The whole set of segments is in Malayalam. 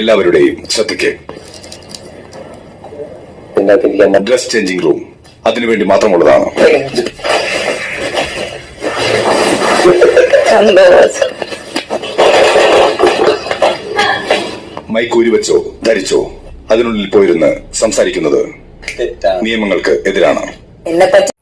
എല്ലാവരുടെയും ശ്രദ്ധയ്ക്ക്. ഡ്രസ് ചേഞ്ചിങ് റൂം അതിനുവേണ്ടി മാത്രമുള്ളതാണ്. മൈക്കൂരി മൈക്ക് ഊരിവെച്ചോ ധരിച്ചോ. അതിനുള്ളിൽ പോയിരുന്ന് സംസാരിക്കുന്നത് നിയമങ്ങൾക്ക് എതിരാണ്.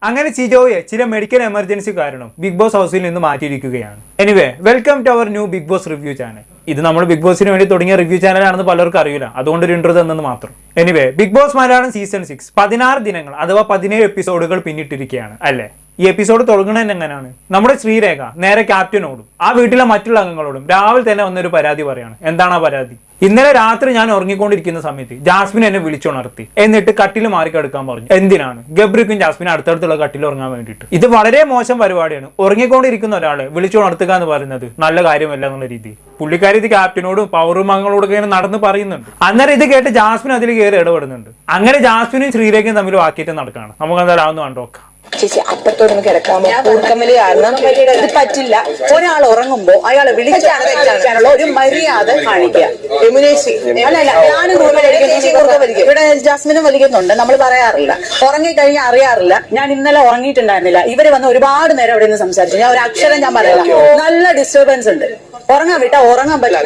അങ്ങനെ ചിജോയെ ചില മെഡിക്കൽ എമർജൻസി കാരണം ബിഗ് ബോസ് ഹൗസിൽ നിന്ന് മാറ്റിയിരിക്കുകയാണ്. Anyway welcome to our new Bigg Boss review channel ഇത് നമ്മൾ ബിഗ് ബോസിന് വേണ്ടി തുടങ്ങിയ റിവ്യൂ ചാനലാണെന്ന് പലർക്കും അറിയില്ല. അതുകൊണ്ട് ഒരു ഇൻട്രോ തന്നെന്ന് മാത്രം. Anyway Bigg Boss Malayalam season six പതിനാറ് ദിനങ്ങൾ അഥവാ പതിനേഴ് എപ്പിസോഡുകൾ പിന്നിട്ടിരിക്കുകയാണ് അല്ലേ? ഈ എപ്പിസോഡ് തുടങ്ങുന്നത് എങ്ങനെയാണ്? നമ്മുടെ ശ്രീരേഖ നേരെ ക്യാപ്റ്റനോടും ആ വീട്ടിലെ മറ്റുള്ള അംഗങ്ങളോടും. രാവിലെ തന്നെ വന്നൊരു പരാതി പറയാണ്. എന്താണ് ആ പരാതി? ഇന്നലെ രാത്രി ഞാൻ ഉറങ്ങിക്കൊണ്ടിരിക്കുന്ന സമയത്ത് ജാസ്മിൻ എന്നെ വിളിച്ചുണർത്തി. എന്നിട്ട് കട്ടിൽ മാറിക്കെടുക്കാൻ പറഞ്ഞു. എന്തിനാണ്? ഗബ്രിക്കും ജാസ്മിൻ അടുത്തടുത്തുള്ള കട്ടിൽ ഉറങ്ങാൻ വേണ്ടിയിട്ട്. ഇത് വളരെ മോശം പരിപാടിയാണ്. ഉറങ്ങിക്കൊണ്ടിരിക്കുന്ന ഒരാളെ വിളിച്ചുണർത്തുക എന്ന് പറയുന്നത് നല്ല കാര്യമല്ല എന്നുള്ള രീതി പുള്ളിക്കാരി ഇത് ക്യാപ്റ്റനോടും പൗറും അംഗങ്ങളോടും ഇങ്ങനെ നടന്ന് പറയുന്നുണ്ട്. അന്നേരം ഇത് കേട്ട് ജാസ്മിൻ അതിൽ കയറി ഇടപെടുന്നുണ്ട്. അങ്ങനെ ജാസ്മിനും ശ്രീരേഖയും തമ്മിൽ വാക്കിയിട്ട് നടക്കുകയാണ്. നമുക്ക് എന്തായാലും അതൊന്ന് കണ്ടോക്കാം ചേച്ചി അപ്പുറത്തോടൊന്ന് കിടക്കാമോ കൂർക്കമ്മൽ കാരണം ഇത് പറ്റില്ല. ഒരാൾ ഉറങ്ങുമ്പോ അയാളെ വിളിച്ചാണ് ഒരു മര്യാദ കാണിക്കുക. യമുനേശി അല്ലല്ല ഞാനും വലിക്കും ഇവിടെ ജാസ്മിനും വലിക്കുന്നുണ്ട്. നമ്മൾ പറയാറില്ല. ഉറങ്ങിക്കഴിഞ്ഞാൽ അറിയാറില്ല. ഞാൻ ഇന്നലെ ഉറങ്ങിയിട്ടുണ്ടായിരുന്നില്ല. ഇവർ വന്ന് ഒരുപാട് നേരം ഇവിടെ നിന്ന് സംസാരിച്ചു. ഞാൻ ഒരു അക്ഷരം ഞാൻ പറയാം നല്ല ഡിസ്റ്റർബൻസ് ഉണ്ട്. ഉറങ്ങാൻ വിട്ടാ ഉറങ്ങാൻ പറ്റില്ല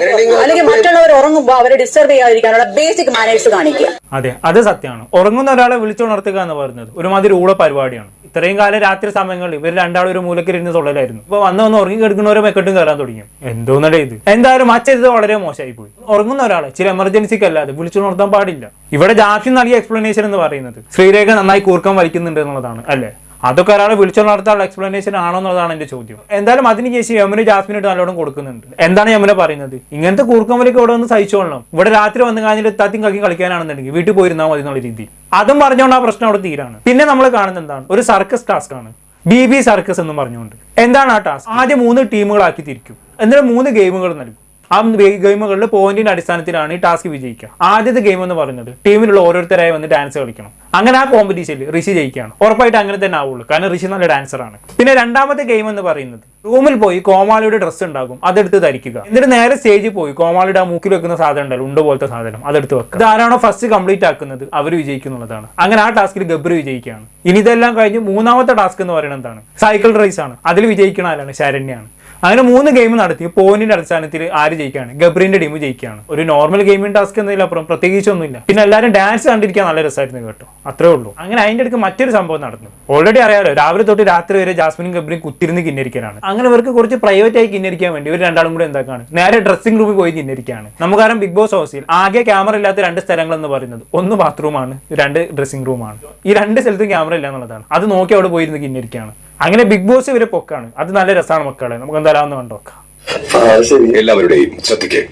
അല്ലെങ്കിൽ മറ്റുള്ളവർ ഉറങ്ങുമ്പോ അവരെ ഡിസ്റ്റർബ് ചെയ്യാതിരിക്കാനുള്ള ബേസിക് മാനേഴ്സ് കാണിക്കുക. അതെ അത് സത്യമാണ്. ഉറങ്ങുന്ന ഒരാളെ വിളിച്ചുണർത്തുക എന്ന് പറയുന്നത് ഒരുമാതിരി ഊള പരിപാടിയാണ്. ഇത്രയും കാലം രാത്രി സമയങ്ങളിൽ ഇവർ രണ്ടാളും ഒരു മൂലക്കിരുന്ന് തൊള്ളലായിരുന്നു. ഇപ്പൊ വന്ന് വന്ന് ഉറങ്ങി കിടക്കുന്നവരെ മെക്കെട്ടും കയറാൻ തുടങ്ങി. എന്തോന്നടേ ഇത്? എന്തായാലും ആ ചെയ്തത് വളരെ മോശമായി പോയി. ഉറങ്ങുന്ന ഒരാളെ ചില എമർജൻസിക്ക് അല്ലാതെ വിളിച്ചുണർത്താൻ പാടില്ല. ഇവിടെ ജാഫി നൽകിയ എക്സ്പ്ലനേഷൻ എന്ന് പറയുന്നത് ശ്രീരേഖ നന്നായി കൂർക്കം വലിക്കുന്നുണ്ട് എന്നുള്ളതാണ് അല്ലേ? അതൊക്കെ ഒരാൾ വിളിച്ചോ നടത്താനുള്ള എക്സ്പ്ലനേഷൻ ആണോ എന്നുള്ളതാണ് എന്റെ ചോദ്യം. എന്തായാലും അതിന് ശേഷം യമുന ജാസ്മിനായിട്ട് നല്ലോണം കൊടുക്കുന്നുണ്ട്. എന്താണ് യമുന പറയുന്നത്? ഇങ്ങനത്തെ കൂർക്കമ്പലൊക്കെ ഇവിടെ വന്ന് സഹിച്ചോളണം. ഇവിടെ രാത്രി വന്നു കഴിഞ്ഞിട്ട് താത്തിയും കക്കി കളിക്കാനാണെന്നുണ്ടെങ്കിൽ വീട്ടിൽ പോയിരുന്നാൽ മതി എന്നുള്ള രീതി അതും പറഞ്ഞുകൊണ്ട് ആ പ്രശ്നം അവിടെ തീരാണ്. പിന്നെ നമ്മൾ കാണുന്നത് എന്താണ്? ഒരു സർക്കസ് ടാസ്ക് ആണ്. ബി ബി സർക്കസ് എന്ന് പറഞ്ഞുകൊണ്ട് എന്താണ് ആ ടാസ്ക് ആദ്യം മൂന്ന് ടീമുകളാക്കി തിരിക്കും. എന്നിട്ട് മൂന്ന് ഗെയിമുകൾ നൽകും. ആ ഗെയിമുകളിൽ പോയിന്റിന്റെ അടിസ്ഥാനത്തിലാണ് ഈ ടാസ്ക് വിജയിക്കുക. ആദ്യത്തെ ഗെയിം എന്ന് പറയുന്നത് ടീമിലുള്ള ഓരോരുത്തരായി വന്ന് ഡാൻസ് കളിക്കണം. അങ്ങനെ ആ കോമ്പറ്റീഷനിൽ ഋഷി ജയിക്കുകയാണ്. ഉറപ്പായിട്ട് അങ്ങനെ തന്നെ ആവുള്ളൂ. കാരണം ഋഷി നല്ല ഡാൻസർ ആണ്. പിന്നെ രണ്ടാമത്തെ ഗെയിം എന്ന് പറയുന്നത് റൂമിൽ പോയി കോമാളിയുടെ ഡ്രസ്സ് ഉണ്ടാകും. അതെടുത്ത് ധരിക്കുക. എന്നിട്ട് നേരെ സ്റ്റേജിൽ പോയി കോമാളിയുടെ ആ മൂക്കിൽ വെക്കുന്ന സാധനം ഉണ്ടല്ലോ ഉണ്ട പോലത്തെ സാധനം. അതെടുത്ത് വെക്കുക. ഇതാരാണോ ഫസ്റ്റ് കംപ്ലീറ്റ് ആക്കുന്നത് അവർ വിജയിക്കുന്നുള്ളതാണ് അങ്ങനെ ആ ടാസ്കിൽ ഗബ്ര വിജയിക്കുകയാണ്. ഇനി ഇതെല്ലാം കഴിഞ്ഞ് മൂന്നാമത്തെ ടാസ്ക് എന്ന് പറയുന്നത് എന്താണ്? സൈക്കിൾ റേസ് ആണ്. അതിൽ വിജയിക്കുന്ന ആരാണ് ശരണ്യാണ്. അങ്ങനെ മൂന്ന് ഗെയിം നടത്തി. പോയിന്റിന്റെ അടിസ്ഥാനത്തിൽ ആര് ജയിക്കുകയാണ്? ഗബ്രിന്റെ ടീം ജയിക്കുകയാണ്. ഒരു നോർമൽ ഗെയിമിംഗ് ടാസ്ക് എന്നതിലപ്പുറം പ്രത്യേകിച്ചൊന്നുമില്ല. പിന്നെ എല്ലാവരും ഡാൻസ് കണ്ടിരിക്കാൻ നല്ല രസമായിരുന്നു കേട്ടോ. അത്രേ ഉള്ളൂ. അങ്ങനെ അതിന്റെ അടുത്ത് മറ്റൊരു സംഭവം നടന്നു. ഓൾറെഡി അറിയാലോ രാവിലെ തൊട്ട് രാത്രി വരെ ജാസ്മിനും ഗബ്രിയും കുത്തിരുന്ന് കിന്നിരിക്കാനാണ് അങ്ങനെ ഇവർക്ക് കുറച്ച് പ്രൈവറ്റ് ആയി കിന്നരിക്കാൻ വേണ്ടി ഇവർ രണ്ടാളും കൂടെ എന്താക്കാണ്? നേരെ ഡ്രസ്സിംഗ് റൂമിൽ പോയി കിന്നരിക്കാണ് നമുക്കറിയാം ബിഗ് ബോസ് ഹൗസിൽ ആകെ ക്യാമറ ഇല്ലാത്ത രണ്ട് സ്ഥലങ്ങൾ എന്ന് പറയുന്നത് ഒന്ന് ബാത്റൂമാണ് രണ്ട് ഡ്രസ്സിംഗ് റൂമാണ് ഈ രണ്ട് സ്ഥലത്തും ക്യാമറ ഇല്ല എന്നുള്ളതാണ്. അത് നോക്കി അവിടെ പോയിരുന്ന് കിന്നരിക്കാണ് അങ്ങനെ ബിഗ് ബോസ് ഇവരെ പൊക്കാണ്. അത് നല്ല രസമാണ് മക്കളെ. നമുക്ക് എന്തായാലും ഒന്ന് കണ്ടോക്കാം നോക്കാം. ശരി. എല്ലാവരുടെയും ശ്രദ്ധിക്കേ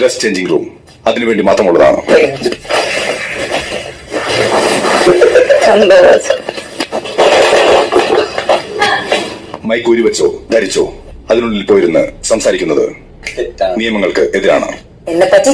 ഡ്രസ് ചേഞ്ചിങ് റൂം അതിനുവേണ്ടി മാത്രമുള്ളതാണ്. മൈക്ക് ഊരിവെച്ചോ ധരിച്ചോ. അതിനുള്ളിൽ പോയിരുന്ന് സംസാരിക്കുന്നത് നിയമങ്ങൾക്ക് എതിരാണ്. എന്നെ പറ്റി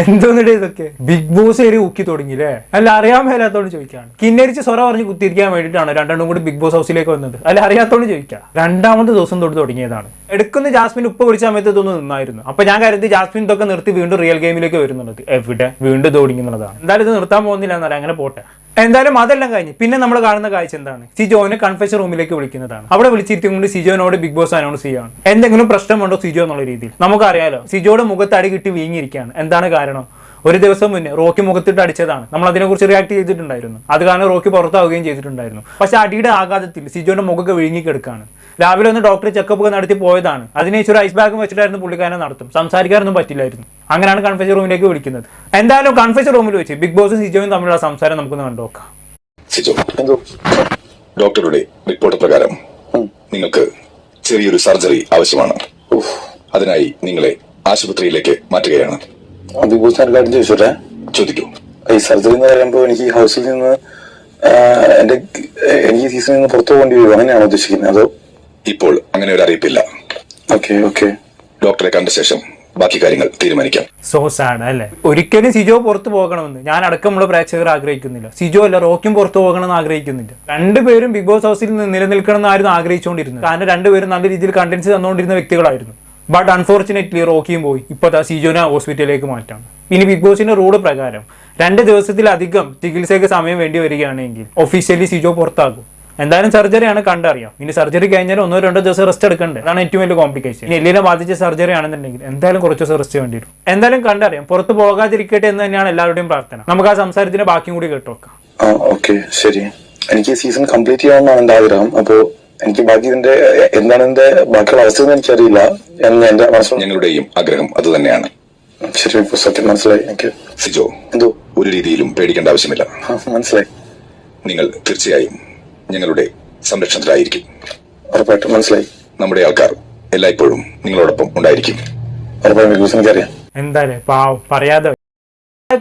എന്നോടല്ല എന്നോടല്ല ഞാനല്ല ഞാനത് ഞാനല്ല ഞാനല്ല എന്തോന്നിടെ ഇതൊക്കെ? ബിഗ് ബോസ് ഏരി ഊക്കി തുടങ്ങിയില്ലേ? അല്ല അറിയാൻ മേലാത്തോണ്ട് ചോദിക്കാണ് കിന്നരിച്ച് സ്വറ പറഞ്ഞ് കുത്തിരിക്കാൻ വേണ്ടിയിട്ടാണ് രണ്ടെണ്ണം കൂടി ബിഗ് ബോസ് ഹൗസിലേക്ക് വന്നത്. അല്ല അറിയാത്തോണ്ട് ചോദിക്കാം. രണ്ടാമത്തെ ദിവസം തൊട്ട് തുടങ്ങിയതാണ്. എടുക്കുന്ന ജാസ്മിൻ ഉപ്പ് പിടിച്ച സമയത്ത് ഇതൊന്നും നിന്നായിരുന്നു. അപ്പൊ ഞാൻ കരുതി ജാസ്മിൻ ഇതൊക്കെ നിർത്തി വീണ്ടും റിയൽ ഗെയിമിലേക്ക് വരുന്നുണ്ട്. എവിടെ? വീണ്ടും ഇത് എന്തായാലും ഇത് നിർത്താൻ പോകുന്നില്ല എന്നല്ല അങ്ങനെ പോട്ടെ. എന്തായാലും അതെല്ലാം കഴിഞ്ഞ് പിന്നെ നമ്മൾ കാണുന്ന കാഴ്ച എന്താണ്? സിജോനെ കൺഫെഷൻ റൂമിലേക്ക് വിളിക്കുന്നതാണ്. അവിടെ വിളിച്ചിരിച്ചുകൊണ്ട് സിജോനോട് ബിഗ് ബോസ് അനൗൺസ് ചെയ്യാണ് എന്തെങ്കിലും പ്രശ്നമുണ്ടോ സിജോ എന്നുള്ള രീതിയിൽ? നമുക്കറിയാലോ സിജോയുടെ മുഖത്ത് അടി കിട്ടി വീങ്ങിയിരിക്കുകയാണ്. എന്താണ് കാരണം? ഒരു ദിവസം മുന്നേ റോക്കി മുഖത്തിട്ട് അടിച്ചതാണ്. നമ്മൾ അതിനെക്കുറിച്ച് റിയാക്ട് ചെയ്തിട്ടുണ്ടായിരുന്നു. അത് കാരണം റോക്കി പുറത്താവുകയും ചെയ്തിട്ടുണ്ടായിരുന്നു. പക്ഷെ അടിയുടെ ആഘാതത്തിൽ സിജോന്റെ മുഖമൊക്കെ വിഴുങ്ങിക്കെടുക്കാണ് രാവിലെ ഒന്ന് ഡോക്ടർ ചെക്കപ്പ് ഒക്കെ നടത്തി പോയതാണ്. അതിനേച്ച് ഒരു ഐസ് ബാഗ് വെച്ചിട്ടായിരുന്നു പുള്ളിക്കാരനെ നടത്തും. സംസാരിക്കാനൊന്നും പറ്റില്ലായിരുന്നു. അങ്ങനെയാണ് കൺഫ്യൂഷൻ റൂമിലേക്ക് വിളിക്കുന്നത്. എന്തായാലും കൺഫ്യൂഷൻ റൂമിൽ വെച്ച് ബിഗ് ബോസും സിജോയും തമ്മിലുള്ള സംസാരം നമുക്കൊന്ന് കണ്ടുനോക്കാം സിജോ എന്തോ? ഡോക്ടറുടെ റിപ്പോർട്ട് പ്രകാരം നിങ്ങൾക്ക് ചെറിയൊരു സർജറി ആവശ്യമാണ്. അതിനായി നിങ്ങളെ ആശുപത്രിയിലേക്ക് മാറ്റുകയാണ്. ബിഗ് ബോസ് ഞാൻ ഒരു കാര്യം ചോദിച്ചോട്ടെ? ചോദിക്കൂ. ഈ സർജറി എന്ന് പറയുമ്പോൾ എനിക്ക് ഹൗസിൽ നിന്ന് എന്റെ എനിക്ക് ഈ സീസണിൽ നിന്ന് പുറത്തു പോകേണ്ടി വരും. അങ്ങനെയാണ് ഉദ്ദേശിക്കുന്നത്? അതോ ഇപ്പോൾ അങ്ങനെ ഒരു അറിയിപ്പില്ല. Okay okay. ഡോക്ടറെ കണ്ട ശേഷം ബാക്കി കാര്യങ്ങൾ തീരുമാനിക്കാം. സോസ് ആണ് അല്ലെ? ഒരിക്കലും സിജോ പുറത്തു പോകണമെന്ന് ഞാൻ അടക്കമുള്ള പ്രേക്ഷകർ ആഗ്രഹിക്കുന്നില്ല. സിജോ അല്ല റോക്കും പുറത്തു പോകണമെന്ന് ആഗ്രഹിക്കുന്നില്ല. രണ്ടുപേരും ബിഗ് ബോസ് ഹൗസിൽ നിന്ന് നിലനിൽക്കണം എന്നായിരുന്നു ആഗ്രഹിച്ചുകൊണ്ടിരുന്നത് കാരണം രണ്ടുപേരും നല്ല രീതിയിൽ കണ്ടൻസ് തന്നുകൊണ്ടിരുന്ന വ്യക്തികളായിരുന്നു. ബട്ട് അൺഫോർച്ചുനേറ്റ്ലി റോക്കിയും പോയി. ഇപ്പോൾ സിജോനെ ഹോസ്പിറ്റലിലേക്ക് മാറ്റാം. ഇനി ബിഗ് ബോസിന്റെ റൂൾ പ്രകാരം രണ്ട് ദിവസത്തിലധികം ചികിത്സയ്ക്ക് സമയം വേണ്ടി വരികയാണെങ്കിൽ ഒഫീഷ്യലി സിജോ പുറത്താകും. എന്തായാലും സർജറിയാണ് കണ്ടറിയാം. ഇനി സർജറി കഴിഞ്ഞാൽ ഒന്നോ രണ്ടോ ദിവസം റെസ്റ്റ് എടുക്കണ്ടേ? അതാണ് ഏറ്റവും വലിയ കോംപ്ലിക്കേഷൻ ഇനി എല്ലിനെ ബാധിച്ച സർജറി ആണെന്നുണ്ടെങ്കിൽ എന്തായാലും കുറച്ച് ദിവസം റെസ്റ്റ് വേണ്ടി വരും. എന്തായാലും കണ്ടറിയാം. പുറത്ത് പോകാതിരിക്കട്ടെ എന്ന് തന്നെയാണ് എല്ലാവരുടെയും പ്രാർത്ഥന. നമുക്ക് ആ സംസാരത്തിന്റെ ബാക്കിയും കൂടി കേട്ടോക്കാം ഓക്കെ ശരി. എനിക്ക് സീസൺ കംപ്ലീറ്റ് ചെയ്യണമെന്നാണ് എന്റെ ആഗ്രഹം. അപ്പോ എനിക്ക് ബാക്കി ഇതിന്റെ എന്താണ് എന്റെ ബാക്കിയുള്ള അവസ്ഥ എന്ന് എനിക്കറിയില്ല എന്ന് എന്റെ മനസ്സിൽ ഞങ്ങളുടെയും ആഗ്രഹം അതുതന്നെയാണ് ശരി ഇപ്പൊ സത്യം മനസ്സിലായി. എനിക്ക് സിജോ എന്തോ? ഒരു രീതിയിലും പേടിക്കേണ്ട ആവശ്യമില്ല. ആ, മനസ്സിലായി. നിങ്ങൾ തീർച്ചയായും ഞങ്ങളുടെ സംരക്ഷണത്തിലായിരിക്കും. ഉറപ്പായിട്ടും മനസ്സിലായി. നമ്മുടെ ആൾക്കാർ എല്ലായ്പ്പോഴും നിങ്ങളോടൊപ്പം ഉണ്ടായിരിക്കും. ഉറപ്പായിട്ടും ബിഗ് എന്തായാലും പാവം. പറയാതെ.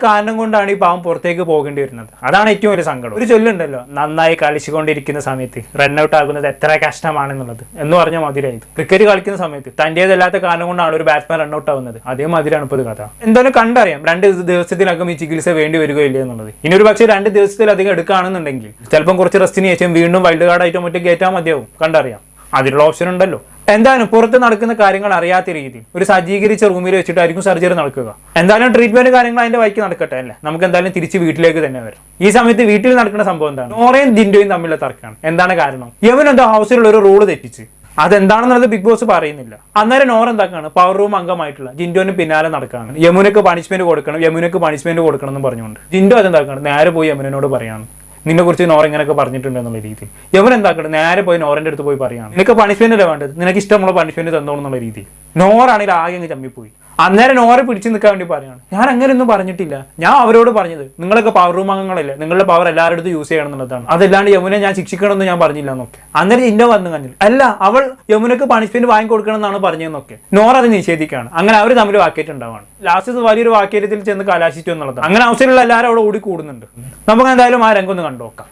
കാരണം കൊണ്ടാണ് ഈ പാവം പുറത്തേക്ക് പോകേണ്ടി വരുന്നത്. അതാണ് ഏറ്റവും വലിയ സങ്കടം. ഒരു ചൊല്ലുണ്ടല്ലോ നന്നായി കളിച്ചുകൊണ്ടിരിക്കുന്ന സമയത്ത് റൺഔട്ട് ആകുന്നത് എത്ര കഷ്ടമാണെന്നുള്ളത് എന്ന് പറഞ്ഞ മധുരായി ക്രിക്കറ്റ് കളിക്കുന്ന സമയത്ത് തന്റേതല്ലാത്ത കാരണം കൊണ്ടാണ് ഒരു ബാറ്റ്സ്മാൻ റൺഔട്ട് ആവുന്നത്. അതേ മധുരാണ് ഇപ്പോൾ കഥ. എന്തായാലും കണ്ടറിയാം. രണ്ട് ദിവസത്തിനകം ഈ ചികിത്സ വേണ്ടി വരികയില്ല എന്നുള്ളത്. ഇനി ഒരു പക്ഷേ രണ്ട് ദിവസത്തിലധികം എടുക്കുകയാണെന്നുണ്ടെങ്കിൽ ചിലപ്പം കുറച്ച് റെസ്റ്റിന് ശേഷം വീണ്ടും വൈൽഡ് കാർഡായിട്ട് മറ്റേ കയറ്റാൻ മതിയാവും. കണ്ടറിയാം. അതിനുള്ള ഓപ്ഷൻ ഉണ്ടല്ലോ. എന്തായാലും പുറത്ത് നടക്കുന്ന കാര്യങ്ങൾ അറിയാത്ത രീതി ഒരു സജ്ജീകരിച്ച റൂമിൽ വെച്ചിട്ടായിരിക്കും സർജറി നടക്കുക. എന്തായാലും ട്രീറ്റ്മെന്റ് കാര്യങ്ങൾ അതിന്റെ വഴിക്ക് നടക്കട്ടെ അല്ലേ? നമുക്ക് എന്തായാലും തിരിച്ച് വീട്ടിലേക്ക് തന്നെ വരാം. ഈ സമയത്ത് വീട്ടിൽ നടക്കുന്ന സംഭവം എന്താണ്? നോറയും ദിൻഡോയും തമ്മിലുള്ള തർക്കമാണ്. എന്താണ് കാരണം? യവൻ എന്തോ ഹൗസിലുള്ള ഒരു റൂൾ തെറ്റിച്ച്. അതെന്താണെന്നുള്ളത് ബിഗ് ബോസ് പറയുന്നില്ല. അന്നേരം നോർ എന്താക്കാണ്? പവർ റൂം അംഗമായിട്ടുള്ള ജിൻഡോന് പിന്നാലെ നടക്കാണ്. യമുനക്ക് പണിഷ്മെന്റ് കൊടുക്കണം യമുനക്ക് പണിഷ്മെന്റ് കൊടുക്കണം എന്ന് പറഞ്ഞുകൊണ്ട്. ജിൻഡോ അതെന്താക്കാണ്? നേരെ പോയി യമുനോട് പറയാണ്. നിന്നെ കുറിച്ച് നോർ ഇങ്ങനെയൊക്കെ പറഞ്ഞിട്ടുണ്ടെന്നുള്ള രീതിയിൽ യവൻ എന്താക്കട്ടെ നേരെ പോയി നോറിന്റെ അടുത്ത് പോയി പറയുകയാണ് നിനക്ക് പണിഷ്മെന്റ് അല്ലേ വേണ്ടത്. നിനക്ക് ഇഷ്ടമുള്ള പണിഷ്മെന്റ് തന്നോളെന്നുള്ള രീതി. നോറാണെങ്കിൽ ആകെ അങ്ങ് ചമ്മിപ്പോയി. അന്നേരം നോറെ പിടിച്ചു നിൽക്കാൻ വേണ്ടി പറയാണ് ഞാൻ അങ്ങനെയൊന്നും പറഞ്ഞിട്ടില്ല. ഞാൻ അവരോട് പറഞ്ഞത് നിങ്ങളൊക്കെ പവർ റൂം അംഗങ്ങളല്ലേ? നിങ്ങളുടെ പവർ എല്ലാവരുടെ അടുത്ത് യൂസ് ചെയ്യണം എന്നുള്ളതാണ് അതല്ലാണ്ട് യമുനെ ഞാൻ ശിക്ഷിക്കണമെന്ന് ഞാൻ പറഞ്ഞില്ല എന്നൊക്കെ. അന്നേരം ഇന്ന വന്നു കഴിഞ്ഞു അല്ല അവൾ യമുനക്ക് പണിഷ്മെന്റ് വാങ്ങി കൊടുക്കണം എന്നാണ് പറഞ്ഞതെന്നൊക്കെ. നോർ അത് നിഷേധിക്കുകയാണ്. അങ്ങനെ അവർ തമ്മിൽ വാക്കേറ്റുണ്ടാവാണ് ലാസ്റ്റ് വലിയൊരു വാക്കേറ്റത്തിൽ ചെന്ന് കലാശിച്ചു എന്നുള്ളതാണ്. അങ്ങനെ അവസരമുള്ള എല്ലാവരും അവിടെ ഓടി കൂടുന്നുണ്ട്. നമുക്ക് എന്തായാലും ആ രംഗം ഒന്ന് കണ്ടോക്കാം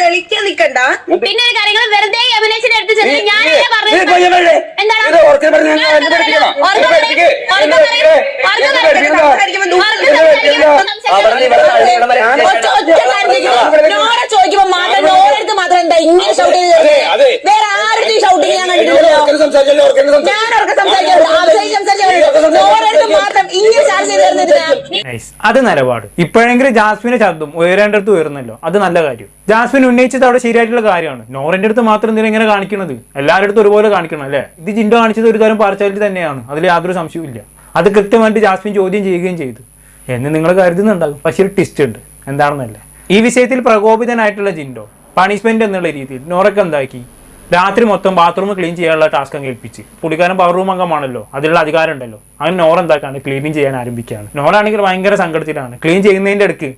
തെളിക്കാൻ നിക്കണ്ട. പിന്നെ കാര്യങ്ങൾ വെറുതെ അഭിനയിച്ചിട്ട് എടുത്ത് ചെന്ന്? എന്താണ്? ഞാൻ ചോദിക്കുമ്പോ മാത്രം നോരെടുത്ത് മാത്രം എന്താ ഇങ്ങനെ ഷൗട്ട് ചെയ്ത്. വേറെ ആരുടെ ഷൗട്ടിങ് ഞാൻ കണ്ടിട്ടില്ലല്ലോ. ഓർക്കെ സംസാരിച്ചല്ലേ, ഓർക്കെ സംസാരിച്ചു. ഞാൻ അവർക്ക് സംസാരിക്കാറുണ്ട് അവസാനം സംസാരിക്കാറുണ്ട് നോരെടുത്ത് മാത്രം ഇങ്ങനെ ചാർജ് ചെയ്ത് തരുന്നതിനാ നൈസ് അത് നിലപാട്. ഇപ്പോഴെങ്കിലും ജാസ്മിന്റെ ശബ്ദം ഉയരേണ്ടടുത്ത് ഉയർന്നല്ലോ. അത് നല്ല കാര്യം. ജാസ്മിൻ ഉന്നയിച്ചത് അവിടെ ശരിയായിട്ടുള്ള കാര്യമാണ്. നോറിന്റെ അടുത്ത് മാത്രം എന്തിനാ ഇങ്ങനെ കാണിക്കുന്നത് എല്ലാവരുടെ അടുത്തും ഒരുപോലെ കാണിക്കണം അല്ലേ? ഇത് ജിൻഡോ കാണിച്ചത് ഒരു തരം പാർച്ചാലിറ്റി തന്നെയാണ്. അതിൽ യാതൊരു സംശയവും അത് കൃത്യമായിട്ട് ജാസ്മിൻ ചോദ്യം ചെയ്യുകയും ചെയ്തു. എന്ന് നിങ്ങൾ കരുതുന്നുണ്ടാകും. പക്ഷേ ഒരു ട്വിസ്റ്റ് ഉണ്ട്. എന്താണെന്നല്ലേ? ഈ വിഷയത്തിൽ പ്രകോപിതനായിട്ടുള്ള ജിൻഡോ പണിഷ്മെന്റ് എന്നുള്ള രീതിയിൽ നോറൊക്കെ എന്താക്കി? രാത്രി മൊത്തം ബാത്റൂം ക്ലീൻ ചെയ്യാനുള്ള ടാസ്ക് ഏൽപ്പിച്ച്. പുള്ളിക്കാരൻ പവർ റൂം അംഗമാണല്ലോ. അതിലുള്ള അധികാരം ഉണ്ടല്ലോ. അങ്ങനെ നോർ എന്താക്കാണ്? ക്ലീനിങ് ചെയ്യാൻ ആരംഭിക്കുകയാണ്. നോറാണെങ്കിൽ ഭയങ്കര സങ്കടത്തിലാണ്. ക്ലീൻ ചെയ്യുന്നതിന്റെ അടുക്ക്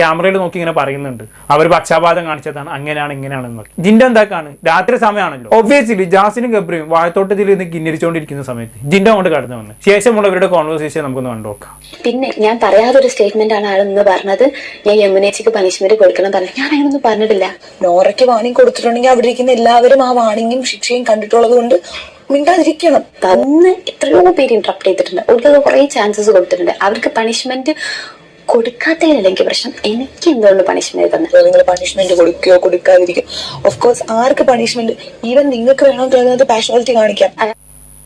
ക്യാമറയിൽ നോക്കി ഇങ്ങനെ പറയുന്നുണ്ട്. അവർ പക്ഷാപാതം കാണിച്ചതാണ്. അങ്ങനെയാണ് ഇങ്ങനെയാണെന്നൊക്കെ ജിൻഡോ എന്താക്കാണ്? രാത്രി സമയമാണല്ലോ. ഒബ്വിയസ്ലി ജാസിനും ഗബ്രിയും വാഴത്തോട്ടത്തിൽ നിന്ന് കിന്നിരിച്ചുകൊണ്ടിരിക്കുന്ന സമയത്ത് ജിൻഡോ അങ്ങോട്ട് കടന്നു വന്ന്. ശേഷമുള്ളവരുടെ കോൺവെർസേഷൻ നമുക്കൊന്ന് കണ്ടുനോക്കാം പിന്നെ ഞാൻ പറയാതൊരു സ്റ്റേറ്റ്മെന്റ് ആണ് ആളെന്ന് പറഞ്ഞത്. ഞാൻ യമുനേച്ചിക്ക് പനിഷ്മെന്റ് കൊടുക്കണം പറഞ്ഞു. ഞാൻ അങ്ങനൊന്നും പറഞ്ഞിട്ടില്ല. നോറയ്ക്ക് വാണിംഗ് കൊടുത്തിട്ടുണ്ടെങ്കിൽ അവിടെ ഇരിക്കുന്ന എല്ലാവരും ആ വാണിംഗും ശിക്ഷയും കണ്ടിട്ടുള്ളത് കൊണ്ട് മിണ്ടാതിരിക്കണം. തന്ന് എത്രയോ പേര് ഇന്ററപ്റ്റ് ചെയ്തിട്ടുണ്ട്. അവർക്ക് കുറെ ചാൻസസ് കൊടുത്തിട്ടുണ്ട്. അവർക്ക് പണിഷ്മെന്റ് കൊടുക്കാത്തതിനല്ല എനിക്ക് പ്രശ്നം. എനിക്ക് എന്തുകൊണ്ട് പണിഷ്മെന്റ് തന്നെ നിങ്ങൾ പണിഷ്മെന്റ് കൊടുക്കുകയോ കൊടുക്കാതിരിക്കുകയോ. ഓഫ് കോഴ്സ് ആർക്ക് പണിഷ്മെന്റ് ഈവൻ നിങ്ങൾക്ക് വേണമെങ്കിൽ തോന്നുന്നത് പാഷനാലിറ്റി കാണിക്കാം.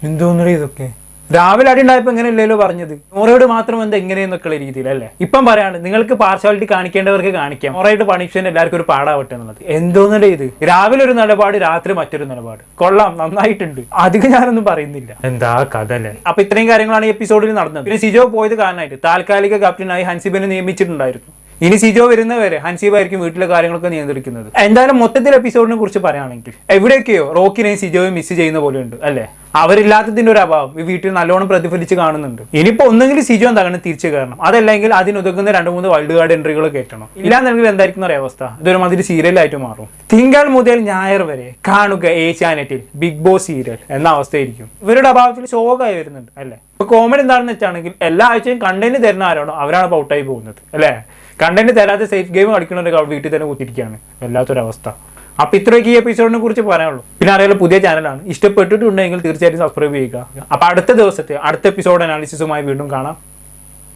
എന്തോന്നു ഇതൊക്കെ? രാവിലെ അടി ഉണ്ടായപ്പോ എങ്ങനെ ഇല്ലല്ലോ പറഞ്ഞത്? നോറയോട് മാത്രം എന്താ എങ്ങനെയെന്നൊക്കെയുള്ള രീതിയിലല്ലേ? ഇപ്പം പറയാണ് നിങ്ങൾക്ക് പാർഷ്യാലിറ്റി കാണിക്കേണ്ടവർക്ക് കാണിക്കാം. നോറയുടെ പണിഷ്മെന്റ് എല്ലാവർക്കും ഒരു പാടാവട്ടെ എന്നുള്ളത്. എന്തോന്നല്ലേ ഇത്? രാവിലെ ഒരു നിലപാട് രാത്രി മറ്റൊരു നിലപാട്. കൊള്ളാം നന്നായിട്ടുണ്ട്. അധികം ഞാനൊന്നും പറയുന്നില്ല. എന്താ കഥ അല്ലേ? അപ്പൊ ഇത്രയും കാര്യങ്ങളാണ് ഈ എപ്പിസോഡിൽ നടന്നത്. പിന്നെ സിജോ പോയത് കാരണമായിട്ട് താൽക്കാലിക ക്യാപ്റ്റനായി ഹൻസിബിനെ നിയമിച്ചിട്ടുണ്ടായിരുന്നു. ഇനി സിജോ വരുന്നവരെ ഹൻസീബായിരിക്കും വീട്ടിലെ കാര്യങ്ങളൊക്കെ നിയന്ത്രിക്കുന്നത്. എന്തായാലും മൊത്തത്തിൽ എപ്പിസോഡിനെ കുറിച്ച് പറയുകയാണെങ്കിൽ എവിടെയൊക്കെയോ റോക്കിനെയും സിജോയും മിസ് ചെയ്യുന്ന പോലെയുണ്ട് അല്ലേ? അവരില്ലാത്തതിന്റെ ഒരു അഭാവം ഈ വീട്ടിൽ നല്ലോണം പ്രതിഫലിച്ച് കാണുന്നുണ്ട്. ഇനിയിപ്പോ ഒന്നെങ്കിലും സിജോ എന്താകണം തിരിച്ചു കയറണം. അതല്ലെങ്കിൽ അതിനുതകുന്ന രണ്ട് മൂന്ന് വൈൽഡ് കാർഡ് എൻട്രികൾ കയറ്റണം. ഇല്ലാന്നെങ്കിൽ എന്തായിരിക്കും അറിയ അവസ്ഥ? മാതിരി സീരിയലായിട്ട് മാറും. തിങ്കൾ മുതൽ ഞായർ വരെ കാണുക ഏഷ്യാനെറ്റിൽ ബിഗ് ബോസ് സീരിയൽ എന്ന അവസ്ഥയായിരിക്കും. ഇവരുടെ അഭാവത്തിൽ ശോകമായി വരുന്നുണ്ട് അല്ലേ? ഇപ്പൊ കോമഡി എന്താണെന്ന് വെച്ചാണെങ്കിൽ എല്ലാ ആഴ്ചയും കണ്ടന്റ് തരുന്ന ആരാണോ അവരാണ് ഇപ്പൊ ഔട്ടായി പോകുന്നത് അല്ലേ? കണ്ടന്റ് തരാതെ സേഫ് ഗെയിം കളിക്കുന്നവരൊക്കെ വീട്ടിൽ തന്നെ കുത്തിരിക്കുകയാണ് വല്ലാത്തൊരവസ്ഥ. അപ്പൊ ഇത്രയൊക്കെ ഈ എപ്പിസോഡിനെ കുറിച്ച് പറയാനുള്ളൂ. പിന്നെ അറിയാലോ പുതിയ ചാനലാണ് ഇഷ്ടപ്പെട്ടിട്ടുണ്ടെങ്കിൽ തീർച്ചയായിട്ടും സബ്സ്ക്രൈബ് ചെയ്യുക. അപ്പൊ അടുത്ത ദിവസത്തെ അടുത്ത എപ്പിസോഡ് അനാലിസിസുമായി വീണ്ടും കാണാം.